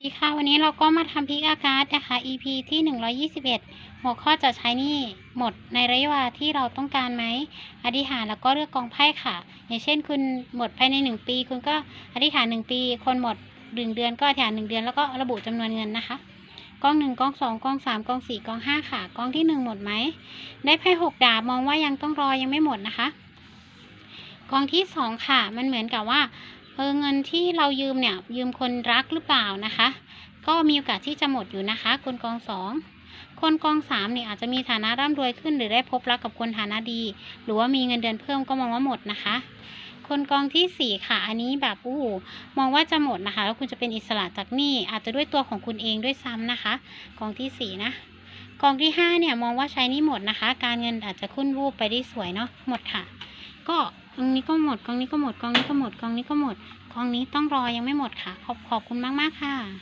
สวัสดีค่ะวันนี้เราก็มาทำพิกอาการ์ดนะคะ EP ที่ 121 หัวข้อจะใช้นี่หมดในระยะเวลาที่เราต้องการไหม อธิษฐานแล้วก็เลือกกองไพ่ค่ะ อย่างเช่นคุณหมดภายใน 1 ปี คุณก็อธิษฐาน 1 ปี คนหมด1เดือนก็อธิษฐาน 1 เดือนแล้วก็ระบุจำนวนเงินนะคะกอง1กอง2กอง3กอง4กอง5ค่ะกองที่1หมดไหม ได้ไพ่6ดาบมองว่ายังต้องรอยังไม่หมดนะคะ กองที่2ค่ะ มันเหมือนกับว่า เออเงินที่เรายืมเนี่ยยืมคนรักหรือเปล่านะคะ ก็มีโอกาสที่จะหมดอยู่นะคะ คนกองสองคนกองสามเนี่ยอาจจะมีฐานะร่ำรวยขึ้น หรือได้พบรักกับคนฐานะดี หรือว่ามีเงินเดือนเพิ่มก็มองว่าหมดนะคะ คนกองที่สี่ค่ะอันนี้แบบอู้มองว่าจะหมดนะคะ แล้วคุณจะเป็นอิสระจากหนี้อาจจะด้วยตัวของคุณเองด้วยซ้ำนะคะ กองที่สี่นะกองที่ห้าเนี่ยมองว่าใช้นี่หมดนะคะ การเงินอาจจะขึ้นวูบไปได้สวยเนาะหมดค่ะ ก็ กองนี้ก็หมดกองนี้ก็หมดกองนี้ก็หมดกองนี้ก็หมดกองนี้ต้องรอยังไม่หมดค่ะ ขอบขอบคุณมาก ๆ ค่ะ